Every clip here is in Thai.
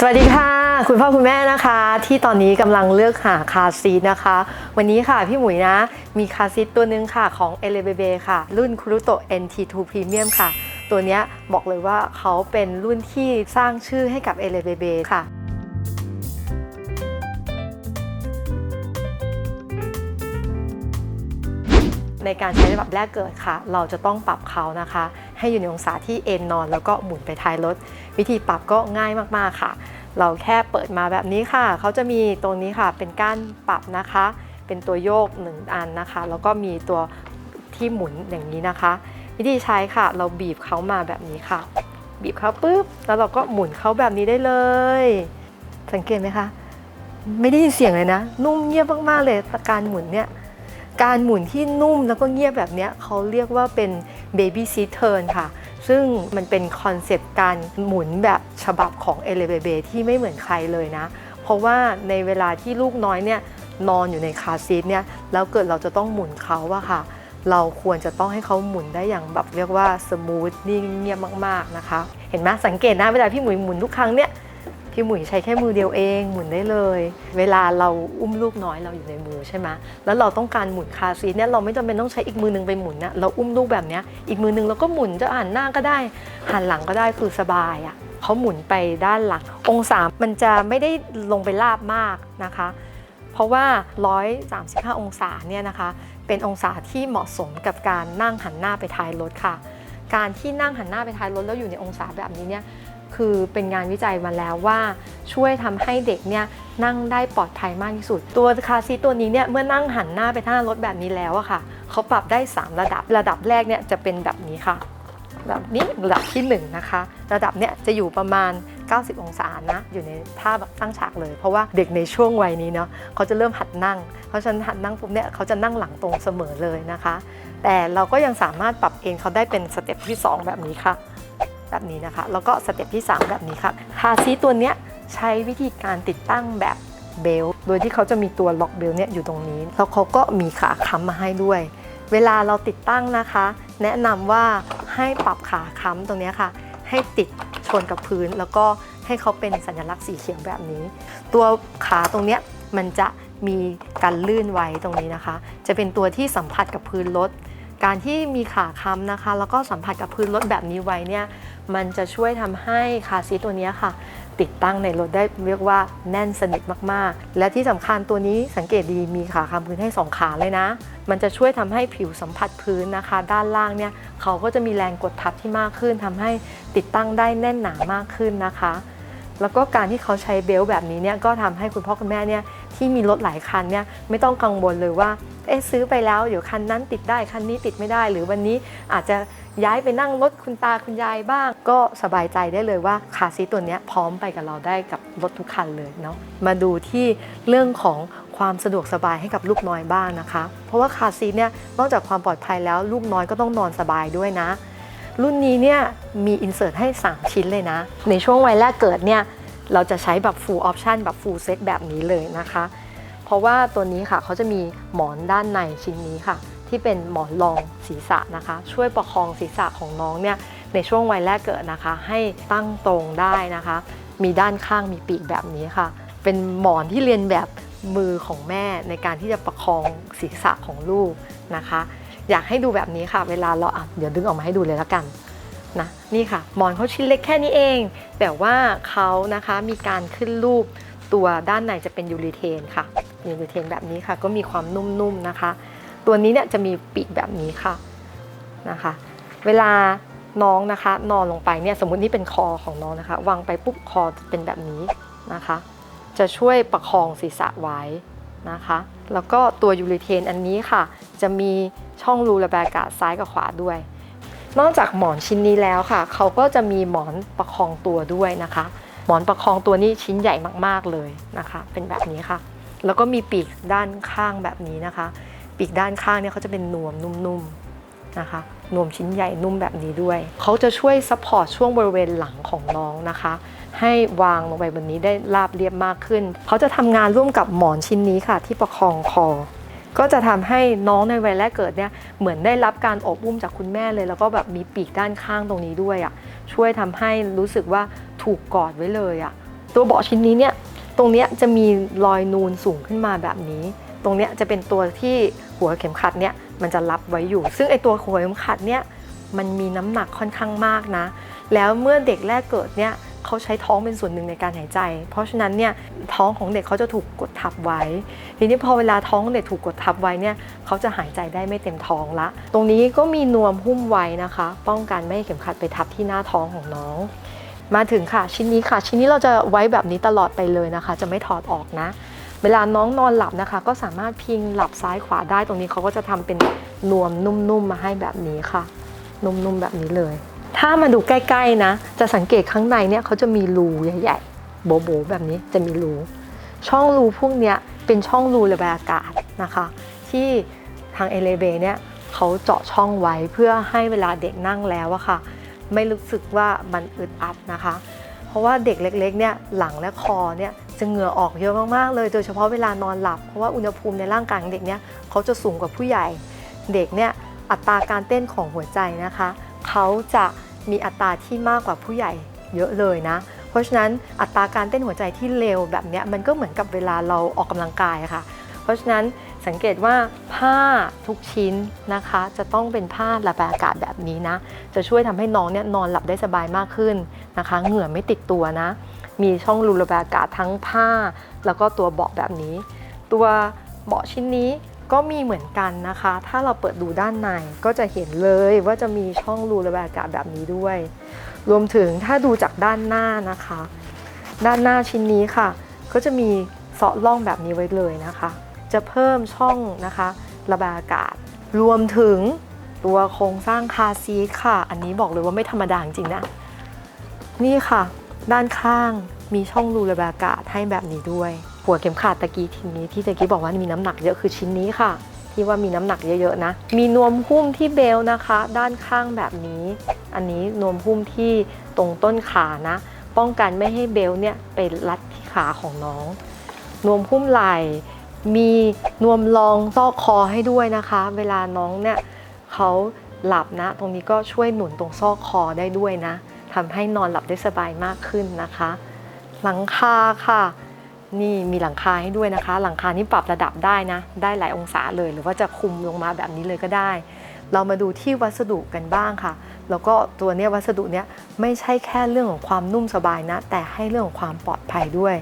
สวัสดีค่ะ คุณพ่อคุณแม่นะคะ ที่ตอนนี้กำลังเลือกหาคาซีทนะคะ วันนี้ค่ะพี่หมุยนะ มีคาซีทตัวหนึ่งค่ะของ e l e b b ค่ะ รุ่น k u r u t o NT2 Premium ค่ะ ตัวนี้บอกเลยว่าเขาเป็นรุ่นที่สร้างชื่อให้กับ e l e b b ค่ะในการใช้ระดับแรกเกิดค่ะ เราจะต้องปรับเขานะคะ ให้อยู่ในองศาที่เอนนอน แล้วก็หมุนไปท้ายรถ วิธีปรับก็ง่ายมากๆค่ะ เราแค่เปิดมาแบบนี้ค่ะ เขาจะมีตรงนี้ค่ะ เป็นก้านปรับนะคะ เป็นตัวโยกหนึ่งอันนะคะ แล้วก็มีตัวที่หมุนอย่างนี้นะคะ วิธีใช้ค่ะ เราบีบเขามาแบบนี้ค่ะ บีบเขาปุ๊บ แล้วเราก็หมุนเขาแบบนี้ได้เลย สังเกตไหมคะ ไม่ได้ยินเสียงเลยนะ นุ่มเงียบมากๆเลยการหมุนเนี่ยการหมุนที่นุ่มแล้วก็เงียบแบบเนี้ยเขาเรียกว่าเป็น baby seat turn ค่ะ ซึ่งมันเป็นคอนเซปต์การหมุนแบบฉบับของ e l e b b ที่ไม่เหมือนใครเลยนะ เพราะว่าในเวลาที่ลูกน้อยเนี่ยนอนอยู่ในคาซีทเนี่ยแล้วเกิดเราจะต้องหมุนเขาอะค่ะ เราควรจะต้องให้เขาหมุนได้อย่างแบบเรียกว่าสมูทนิ่งเงียบมากๆนะคะ เห็นไหมสังเกตนะเวลาพี่หมุยหมุนทุกครั้งเนี่ย พี่หมุยใช้แค่มือเดียวเองหมุนได้เลย เวลาเราอุ้มลูกน้อยเราอยู่ในมือใช่ไหมแล้วเราต้องการหมุนคาซีเนี่ยเราไม่จำเป็นต้องใช้อีกมือหนึงไปหมุนนะเราอุ้มลูกแบบเนี้ยอีกมือหนึงเราก็หมุนจะหันหน้าก็ได้หันหลังก็ได้คือสบายอะ่ะเขาหมุนไปด้านหลังองศามันจะไม่ได้ลงไปราบมากนะคะ เพราะว่า 135 องศาเนี่ยนะคะ เป็นองศาที่เหมาะสมกับการนั่งหันหน้าไปท้ายรถค่ะ การที่นั่งหันหน้าไปท้ายรถแล้วอยู่ในองศาแบบนี้เนี่ย คือเป็นงานวิจัยมาแล้วว่า ช่วยทำให้เด็กเนี่ยนั่งได้ปลอดภัยมากที่สุด ตัวคาซีตัวนี้เนี่ยเมื่อนั่งหันหน้าไปทางรถแบบนี้แล้วอะค่ะเขาปรับได้ 3 ระดับระดับแรกเนี่ยจะเป็นแบบนี้ค่ะระดับนี้ระดับที่ 1 นะคะ ระดับเนี่ยจะอยู่ประมาณ 90 องศานะ อยู่ในท่าแบบตั้งฉากเลย เพราะว่าเด็กในช่วงวัยนี้เนาะเขาจะเริ่มหัดนั่ง เพราะฉะนั้นหัดนั่งปุ๊บเนี่ยเขาจะนั่งหลังตรงเสมอเลยนะคะ แต่เราก็ยังสามารถปรับเอนเขาได้เป็นสเต็ปที่ 2 แบบนี้ค่ะ แบบนี้นะคะ แล้วก็สเต็ปที่ 3 แบบนี้ค่ะคาซีตัวเนี้ยใช้วิธีการติดตั้งแบบเบลต์โดยที่เขาจะมีตัวล็อกเบลต์เนี่ยอยู่ตรงนี้ แล้วเขาก็มีขาค้ำมาให้ด้วย เวลาเราติดตั้งนะคะ แนะนำว่าให้ปรับขาค้ำตรงนี้ค่ะ ให้ติดชนกับพื้น แล้วก็ให้เขาเป็นสัญลักษณ์สีเขียวแบบนี้ ตัวขาตรงเนี้ยมันจะมีการลื่นไว้ตรงนี้นะคะ จะเป็นตัวที่สัมผัสกับพื้นรถการที่มีขาค้ำนะคะ แล้วก็สัมผัสกับพื้นรถแบบนี้ไว้เนี่ย มันจะช่วยทำให้คาซีตัวนี้ค่ะ ติดตั้งในรถได้เรียกว่าแน่นสนิทมากๆ และที่สำคัญตัวนี้สังเกตดีมีขาค้ำพื้นให้2ขาเลยนะ มันจะช่วยทำให้ผิวสัมผัสพื้นนะคะ ด้านล่างเนี่ยเขาก็จะมีแรงกดทับที่มากขึ้นทำให้ติดตั้งได้แน่นหนามากขึ้นนะคะ แล้วก็การที่เขาใช้เบลต์แบบนี้เนี่ยก็ทำให้คุณพ่อคุณแม่เนี่ยที่มีรถหลายคันเนี่ยไม่ต้องกังวลเลยว่าเอ๊ะซื้อไปแล้วเดี๋ยวคันนั้นติดได้คันนี้ติดไม่ได้ หรือวันนี้อาจจะย้ายไปนั่งรถคุณตาคุณยายบ้าง ก็สบายใจได้เลยว่าคาซีตัวนี้พร้อมไปกับเราได้กับรถทุกคันเลยเนาะมาดูที่เรื่องของความสะดวกสบายให้กับลูกน้อยบ้างนะคะ เพราะว่าคาซีเนี่ยนอกจากความปลอดภัยแล้วลูกน้อยก็ต้องนอนสบายด้วยนะ รุ่นนี้เนี่ยมีอินเสิร์ตให้ 3 ชิ้นเลยนะ ในช่วงวัยแรกเกิดเนี่ยเราจะใช้แบบ full option แบบ full set แบบนี้เลยนะคะ เพราะว่าตัวนี้ค่ะเขาจะมีหมอนด้านในชิ้นนี้ค่ะ ที่เป็นหมอนรองศีรษะนะคะ ช่วยประคองศีรษะของน้องเนี่ยในช่วงวัยแรกเกิดนะคะ ให้ตั้งตรงได้นะคะ มีด้านข้างมีปีกแบบนี้ค่ะ เป็นหมอนที่เรียนแบบมือของแม่ในการที่จะประคองศีรษะของลูกนะคะ อยากให้ดูแบบนี้ค่ะ เวลาเราอะเดี๋ยวดึงออกมาให้ดูเลยละกันนะนี่ค่ะหมอนเขาชิ้นเล็กแค่นี้เอง แต่ว่าเขานะคะมีการขึ้นรูปตัวด้านในจะเป็นยูริเทนค่ะยูริเทนแบบนี้ค่ะ ก็มีความนุ่มๆนะคะ ตัวนี้เนี่ยจะมีปีกแบบนี้ค่ะนะคะ เวลาน้องนะคะ นอนลงไปเนี่ยสมมตินี่เป็นคอของน้องนะคะ วางไปปุ๊บคอจะเป็นแบบนี้นะคะ จะช่วยประคองศีรษะไว้นะคะ แล้วก็ตัวยูริเทนอันนี้ค่ะ จะมี ช่องรูระบายอากาศซ้ายกับขวาด้วย นอกจากหมอนชิ้นนี้แล้วค่ะ เขาก็จะมีหมอนประคองตัวด้วยนะคะ หมอนประคองตัวนี้ชิ้นใหญ่มากๆเลยนะคะ เป็นแบบนี้ค่ะ แล้วก็มีปีกด้านข้างแบบนี้นะคะ ปีกด้านข้างเนี่ยเขาจะเป็นนวมนุ่มๆนะคะนวมชิ้นใหญ่นุ่มแบบนี้ด้วย เขาจะช่วยซัพพอร์ตช่วงบริเวณหลังของน้องนะคะ ให้วางลงไปบนนี้ได้ราบเรียบมากขึ้น เขาจะทำงานร่วมกับหมอนชิ้นนี้ค่ะ ที่ประคองคอ ก็จะทำให้น้องในวัยแรกเกิดเนี่ยเหมือนได้รับการอบอุ้มจากคุณแม่เลย แล้วก็แบบมีปีกด้านข้างตรงนี้ด้วยอะ่ะช่วยทำให้รู้สึกว่าถูกกอดไว้เลยอะ่ะตัวเบาะชิ้นนี้เนี่ยตรงเนี้ยจะมีรอยนูนสูงขึ้นมาแบบนี้ ตรงเนี้ยจะเป็นตัวที่หัวเข็มขัดเนี่ยมันจะรับไว้อยู่ ซึ่งไอตัวหัวเข็มขัดเนี่ยมันมีน้ำหนักค่อนข้างมากนะ แล้วเมื่อเด็กแรกเกิดเนี่ย เขาใช้ท้องเป็นส่วนหนึ่งในการหายใจ เพราะฉะนั้นเนี่ยท้องของเด็กเขาจะถูกกดทับไว้ ทีนี้พอเวลาท้องเด็กถูกกดทับไว้เนี่ยเขาจะหายใจได้ไม่เต็มท้องละ ตรงนี้ก็มีนวมหุ้มไว้นะคะ ป้องกันไม่ให้เข็มขัดไปทับที่หน้าท้องของน้อง มาถึงค่ะชิ้นนี้ค่ะ ชิ้นนี้เราจะไว้แบบนี้ตลอดไปเลยนะคะ จะไม่ถอดออกนะ เวลาน้องนอนหลับนะคะ ก็สามารถพิงหลับซ้ายขวาได้ตรงนี้เขาก็จะทำเป็นนวมนุ่มๆมาให้แบบนี้ค่ะ นุ่มๆแบบนี้เลย ถ้ามาดูใกล้ๆนะ จะสังเกตข้างในเนี่ยเขาจะมีรูใหญ่ๆ โบๆแบบนี้จะมีรู ช่องรูพวกเนี้ยเป็นช่องรูระบายอากาศนะคะ ที่ทางเอเลเบเนี่ยเขาเจาะช่องไว้เพื่อให้เวลาเด็กนั่งแล้วอะค่ะ ไม่รู้สึกว่ามันอึดอัดนะคะ เพราะว่าเด็กเล็กๆเนี่ยหลังและคอเนี่ยจะเหงื่อออกเยอะมากๆเลย โดยเฉพาะเวลานอนหลับ เพราะว่าอุณหภูมิในร่างกายของเด็กเนี่ยเขาจะสูงกว่าผู้ใหญ่ เด็กเนี่ยอัตราการเต้นของหัวใจนะคะ เขาจะมีอัตราที่มากกว่าผู้ใหญ่เยอะเลยนะ เพราะฉะนั้นอัตราการเต้นหัวใจที่เร็วแบบเนี้ยมันก็เหมือนกับเวลาเราออกกำลังกายค่ะ เพราะฉะนั้นสังเกตว่าผ้าทุกชิ้นนะคะ จะต้องเป็นผ้าระบายอากาศแบบนี้นะ จะช่วยทำให้น้องเนี่ยนอนหลับได้สบายมากขึ้นนะคะ เหงื่อไม่ติดตัวนะ มีช่องรูระบายอากาศทั้งผ้า แล้วก็ตัวเบาะแบบนี้ ตัวเบาะชิ้นนี้ ก็มีเหมือนกันนะคะ ถ้าเราเปิดดูด้านในก็จะเห็นเลยว่าจะมีช่องรูระบายอากาศแบบนี้ด้วย รวมถึงถ้าดูจากด้านหน้านะคะ ด้านหน้าชิ้นนี้ค่ะ ก็จะมีเสาะล่องแบบนี้ไว้เลยนะคะ จะเพิ่มช่องนะคะ ระบายอากาศ รวมถึงตัวโครงสร้างคาร์ซีค่ะ อันนี้บอกเลยว่าไม่ธรรมดาจริงนะ นี่ค่ะ ด้านข้างมีช่องรูระบายอากาศให้แบบนี้ด้วย หัวเข็มขัดตะกี้ทีนี้ที่ตะกี้บอกว่ามีน้ำหนักเยอะคือชิ้นนี้ค่ะ ที่ว่ามีน้ำหนักเยอะๆนะ มีนวมหุ้มที่เบลนะคะ ด้านข้างแบบนี้ อันนี้นวมหุ้มที่ตรงต้นขานะ ป้องกันไม่ให้เบลเนี่ยไปรัดที่ขาของน้อง นวมหุ้มไหล่มีนวมรองซอกคอให้ด้วยนะคะ เวลาน้องเนี่ยเขาหลับนะ ตรงนี้ก็ช่วยหนุนตรงซอกคอได้ด้วยนะทำให้นอนหลับได้สบายมากขึ้นนะคะ หลังคาค่ะ นี่มีหลังคาให้ด้วยนะคะ หลังคานี่ปรับระดับได้นะ ได้หลายองศาเลย หรือว่าจะคุมลงมาแบบนี้เลยก็ได้ เรามาดูที่วัสดุกันบ้างค่ะ แล้วก็ตัวเนี้ยวัสดุเนี้ยไม่ใช่แค่เรื่องของความนุ่มสบายนะ แต่ให้เรื่องของความปลอดภัยด้วย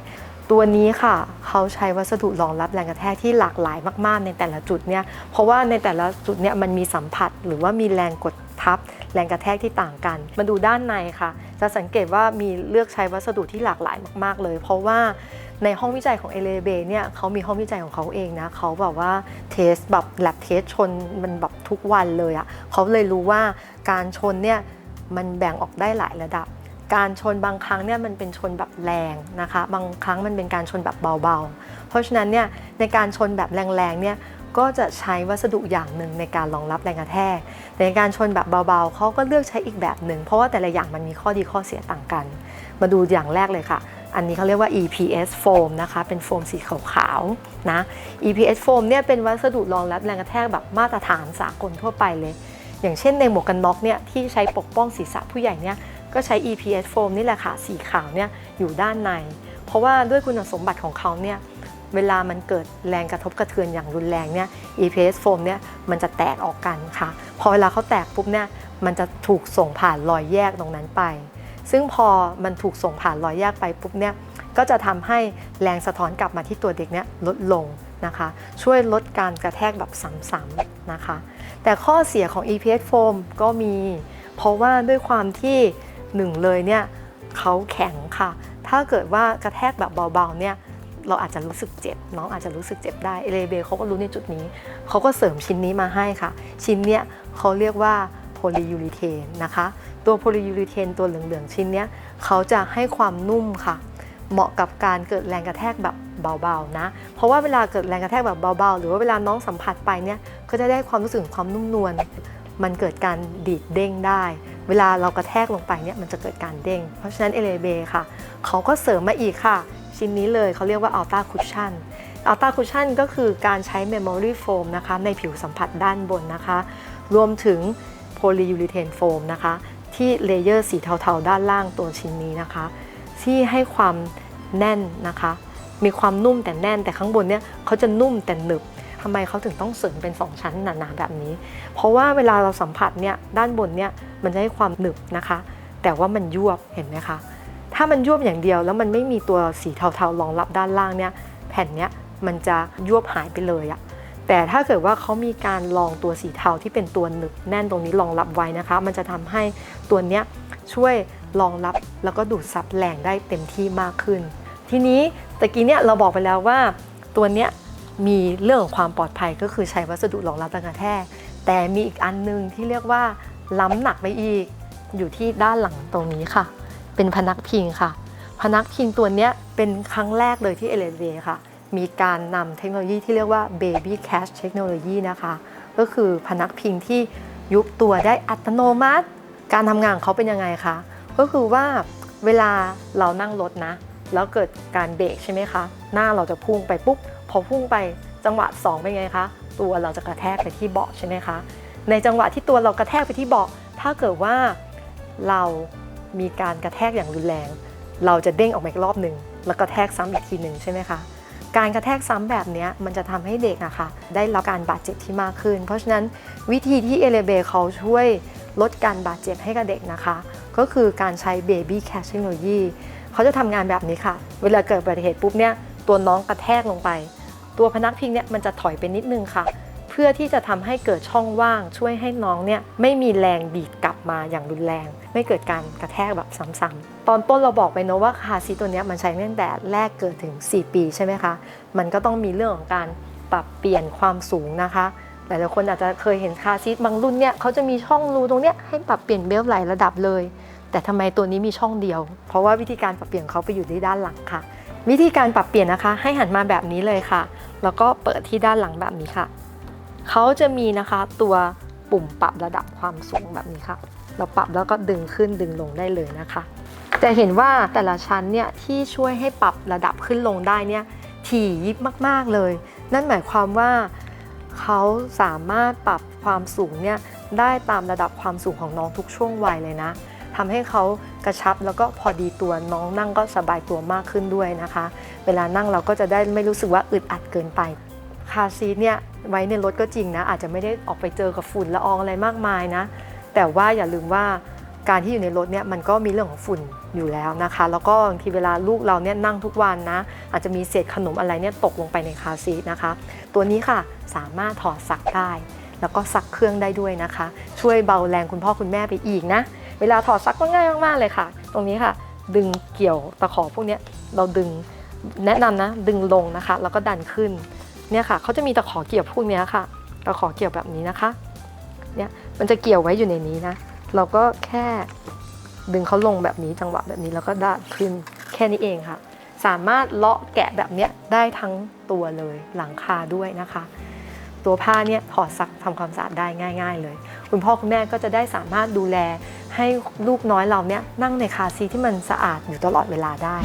ตัวนี้ค่ะ เขาใช้วัสดุรองรับแรงกระแทกที่หลากหลายมาก ๆ ในแต่ละจุดเนี่ย เพราะว่าในแต่ละจุดเนี่ยมันมีสัมผัสหรือว่ามีแรงกด ทับ แรงกระแทกที่ต่างกัน มาดูด้านในค่ะ จะสังเกตว่ามีเลือกใช้วัสดุที่หลากหลายมากๆ เลย เพราะว่าในห้องวิจัยของเอเลเบเนี่ยเขามีห้องวิจัยของเขาเองนะเขาแบบว่าเทสแบบแลบเทสชนมันแบบทุกวันเลยอะ่ะเขาเลยรู้ว่าการชนเนี่ยมันแบ่งออกได้หลายระดับ การชนบางครั้งเนี่ยมันเป็นชนแบบแรงนะคะ บางครั้งมันเป็นการชนแบบเบาๆ เพราะฉะนั้นเนี่ยในการชนแบบแรงๆเนี่ย ก็จะใช้วัสดุอย่างหนึ่งในการรองรับแรงกระแทก แต่ในการชนแบบเบาๆเขาก็เลือกใช้อีกแบบหนึ่ง เพราะว่าแต่ละอย่างมันมีข้อดีข้อเสียต่างกัน มาดูอย่างแรกเลยค่ะ อันนี้เขาเรียกว่า EPS foam นะคะ เป็นโฟมสีขาวๆนะ EPS foam เนี่ยเป็นวัสดุรองรับแรงกระแทกแบบมาตรฐานสากลทั่วไปเลย อย่างเช่นในหมวกกันน็อกเนี่ยที่ใช้ปกป้องศีรษะผู้ใหญ่เนี่ยก็ใช้ EPS foam นี่แหละค่ะสีขาวเนี่ยอยู่ด้านใน เพราะว่าด้วยคุณสมบัติของเขาเนี่ย เวลามันเกิดแรงกระทบกระเทือนอย่างรุนแรงเนี่ย EPS foam เนี่ยมันจะแตกออกกันค่ะ พอเวลาเขาแตกปุ๊บเนี่ยมันจะถูกส่งผ่านรอยแยกตรงนั้นไป ซึ่งพอมันถูกส่งผ่านรอยแยกไปปุ๊บเนี่ยก็จะทำให้แรงสะท้อนกลับมาที่ตัวเด็กเนี่ยลดลงนะคะ ช่วยลดการกระแทกแบบซ้ำๆนะคะ แต่ข้อเสียของ EPS foam ก็มี เพราะว่าด้วยความที่หนึ่งเลยเนี่ยเขาแข็งค่ะ ถ้าเกิดว่ากระแทกแบบเบาๆเนี่ย เราอาจจะรู้สึกเจ็บ น้องอาจจะรู้สึกเจ็บได้เอเลเบเขาก็รู้ในจุดนี้ เขาก็เสริมชิ้นนี้มาให้ค่ะ ชิ้นเนี้ยเขาเรียกว่าโพลียูริเทนนะคะ ตัวโพลียูริเทนตัวเหลืองๆชิ้นเนี้ยเขาจะให้ความนุ่มค่ะ เหมาะกับการเกิดแรงกระแทกแบบเบาๆนะ เพราะว่าเวลาเกิดแรงกระแทกแบบเบาๆ หรือว่าเวลาน้องสัมผัสไปเนี่ยก็จะได้ความรู้สึกความนุ่มนวล มันเกิดการดีดเด้งได้ เวลาเรากระแทกลงไปเนี่ยมันจะเกิดการเด้ง เพราะฉะนั้นเอเลเบค่ะ เขาก็เสริมมาอีกค่ะ ชิ้นนี้เลยเขาเรียกว่า Ultra Cushion Ultra Cushion ก็คือการใช้ Memory Foam นะคะในผิวสัมผัสด้านบนนะคะ รวมถึง Polyurethane Foam นะคะ ที่เลเยอร์สีเทาๆ ด้านล่างตัวชิ้นนี้นะคะ ที่ให้ความแน่นนะคะ มีความนุ่มแต่แน่นแต่ข้างบนเนี่ยเขาจะนุ่มแต่หนึบทำไมเขาถึงต้องเสริมเป็น 2 ชั้นหนาๆแบบนี้ เพราะว่าเวลาเราสัมผัสเนี่ยด้านบนเนี่ยมันจะให้ความหนึบนะคะ แต่ว่ามันยวบเห็นไหมคะ ถ้ามันยวบอย่างเดียวแล้วมันไม่มีตัวสีเทาๆรองรับด้านล่างเนี่ยแผ่นเนี้ยมันจะยวบหายไปเลยอะแต่ถ้าเกิดว่าเขามีการลองตัวสีเทาที่เป็นตัวหนึบแน่นตรงนี้รองรับไว้นะคะ มันจะทำให้ตัวเนี้ยช่วยรองรับแล้วก็ดูดซับแรงได้เต็มที่มากขึ้น ทีนี้ตะกี้เนี่ยเราบอกไปแล้วว่าตัวเนี้ยมีเรื่องของความปลอดภัยก็คือใช้วัสดุรองรับแรงกระแทกแต่มีอีกอันนึงที่เรียกว่าล้ำหนักไปอีกอยู่ที่ด้านหลังตรงนี้ค่ะ เป็นพนักพิงค่ะ พนักพิงตัวนี้เป็นครั้งแรกเลยที่ l อ a ค่ะ มีการนำเทคโนโลยีที่เรียกว่า Baby Cache Technology นะคะ ก็คือพนักพิงที่ยุบตัวได้อัตโนมัติ การทำงานเขาเป็นยังไงคะ ก็คือว่าเวลาเรานั่งรถนะ แล้วเกิดการเบรกใช่ไหมคะ หน้าเราจะพุ่งไปปุ๊บ พอพุ่งไปจังหวะ 2 เป็นไงคะ ตัวเราจะกระแทกไปที่เบาะใช่ไหมคะ ในจังหวะที่ตัวเรากระแทกไปที่เบาะ ถ้าเกิดว่าเรา มีการกระแทกอย่างรุนแรง เราจะเด้งออกมาอีกรอบหนึ่งแล้วกระแทกซ้ำอีกทีหนึ่งใช่ไหมคะการกระแทกซ้ำแบบนี้มันจะทำให้เด็กอะค่ะได้รับการบาดเจ็บที่มากขึ้น เพราะฉะนั้นวิธีที่เอเลเบเขาช่วยลดการบาดเจ็บให้กับเด็กนะคะ ก็คือการใช้ Baby Cache Technology เขาจะทำงานแบบนี้ค่ะ เวลาเกิดอุบัติเหตุปุ๊บเนี่ยตัวน้องกระแทกลงไป ตัวพนักพิงเนี่ยมันจะถอยไปนิดนึงค่ะ พื่อที่จะทำให้เกิดช่องว่าง ช่วยให้น้องเนี่ยไม่มีแรงดีดกลับมาอย่างรุนแรง ไม่เกิดการกระแทกแบบซ้ำๆตอนต้นเราบอกไปเนอะว่าคาซีตัวนี้มันใช้ตั้งแต่แรกเกิดถึง 4 ปีใช่ไหมคะ มันก็ต้องมีเรื่องของการปรับเปลี่ยนความสูงนะคะหลายๆคนอาจจะเคยเห็นคาซีทบางรุ่นเนี่ยเขาจะมีช่องรูตรงเนี้ยให้ปรับเปลี่ยนเบลต์หลายระดับเลย แต่ทำไมตัวนี้มีช่องเดียว เพราะว่าวิธีการปรับเปลี่ยนเขาไปอยู่ที่ด้านหลังค่ะ วิธีการปรับเปลี่ยนนะคะ ให้หันมาแบบนี้เลยค่ะ แล้วก็เปิดที่ด้านหลังแบบนี้ค่ะ เขาจะมีนะคะตัวปุ่มปรับระดับความสูงแบบนี้ค่ะ เราปรับแล้วก็ดึงขึ้นดึงลงได้เลยนะคะ จะเห็นว่าแต่ละชั้นเนี่ยที่ช่วยให้ปรับระดับขึ้นลงได้เนี่ยถี่ยิบมาก ๆเลย นั่นหมายความว่าเขาสามารถปรับความสูงเนี่ยได้ตามระดับความสูงของน้องทุกช่วงวัยเลยนะทำให้เขากระชับแล้วก็พอดีตัวน้องนั่งก็สบายตัวมากขึ้นด้วยนะคะ เวลานั่งเราก็จะได้ไม่รู้สึกว่าอึดอัดเกินไป คาซีเนี่ย ไว้ในรถก็จริงนะ อาจจะไม่ได้ออกไปเจอกับฝุ่นละอองอะไรมากมายนะ แต่ว่าอย่าลืมว่าการที่อยู่ในรถเนี่ยมันก็มีเรื่องของฝุ่นอยู่แล้วนะคะ แล้วก็บางทีเวลาลูกเราเนี่ยนั่งทุกวันนะ อาจจะมีเศษขนมอะไรเนี่ยตกลงไปในคาซีนะคะ ตัวนี้ค่ะสามารถถอดซักได้ แล้วก็ซักเครื่องได้ด้วยนะคะ ช่วยเบาแรงคุณพ่อคุณแม่ไปอีกนะ เวลาถอดซักก็ง่ายมากๆเลยค่ะ ตรงนี้ค่ะ ดึงเกี่ยวตะขอพวกนี้เราดึงแนะนำนะ ดึงลงนะคะ แล้วก็ดันขึ้น เนี่ยค่ะเขาจะมีตะขอเกี่ยวพวกนี้ค่ะตะขอเกี่ยวแบบนี้นะคะเนี่ยมันจะเกี่ยวไว้อยู่ในนี้นะ เราก็แค่ดึงเขาลงแบบนี้จังหวะแบบนี้แล้วก็ดันขึ้นแค่นี้เองค่ะ สามารถเลาะแกะแบบเนี้ยได้ทั้งตัวเลยหลังคาด้วยนะคะ ตัวผ้าเนี่ยถอดซักทำความสะอาดได้ง่าย ๆ เลย คุณพ่อคุณแม่ก็จะได้สามารถดูแลให้ลูกน้อยเราเนี่ยนั่งในคาซีที่มันสะอาดอยู่ตลอดเวลาได้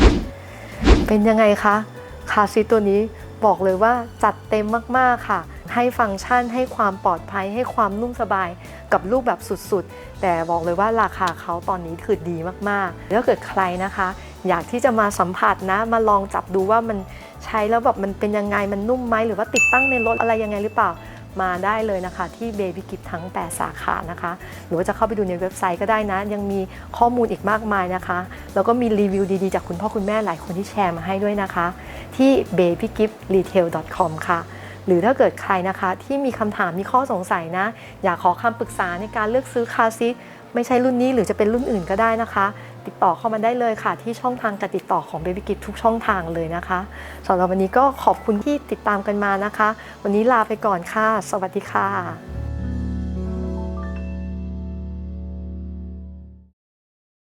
เป็นยังไงคะคาซีตัวนี้ บอกเลยว่าจัดเต็มมากๆค่ะ ให้ฟังก์ชันให้ความปลอดภัย ให้ความนุ่มสบายกับลูกแบบสุดๆ แต่บอกเลยว่าราคาเขาตอนนี้คือดีมากๆ แล้วเกิดใครนะคะ อยากที่จะมาสัมผัสนะ มาลองจับดูว่ามันใช้แล้วแบบมันเป็นยังไงมันนุ่มไหมหรือว่าติดตั้งในรถอะไรยังไงหรือเปล่า มาได้เลยนะคะที่ Baby Gift ทั้ง 8 สาขานะคะ หรือว่าจะเข้าไปดูในเว็บไซต์ก็ได้นะ ยังมีข้อมูลอีกมากมายนะคะ แล้วก็มีรีวิวดีๆ จากคุณพ่อคุณแม่หลายคนที่แชร์มาให้ด้วยนะคะ ที่ babygiftretail.com ค่ะ หรือถ้าเกิดใครนะคะ ที่มีคำถามมีข้อสงสัยนะ อยากขอคำปรึกษาในการเลือกซื้อคาซีไม่ใช่รุ่นนี้หรือจะเป็นรุ่นอื่นก็ได้นะคะ ติดต่อเข้ามาได้เลยค่ะ ที่ช่องทางการติดต่อของ Baby Gift ทุกช่องทางเลยนะคะสำหรับวันนี้ก็ขอบคุณที่ติดตามกันมานะคะ วันนี้ลาไปก่อนค่ะ สวัสดีค่ะ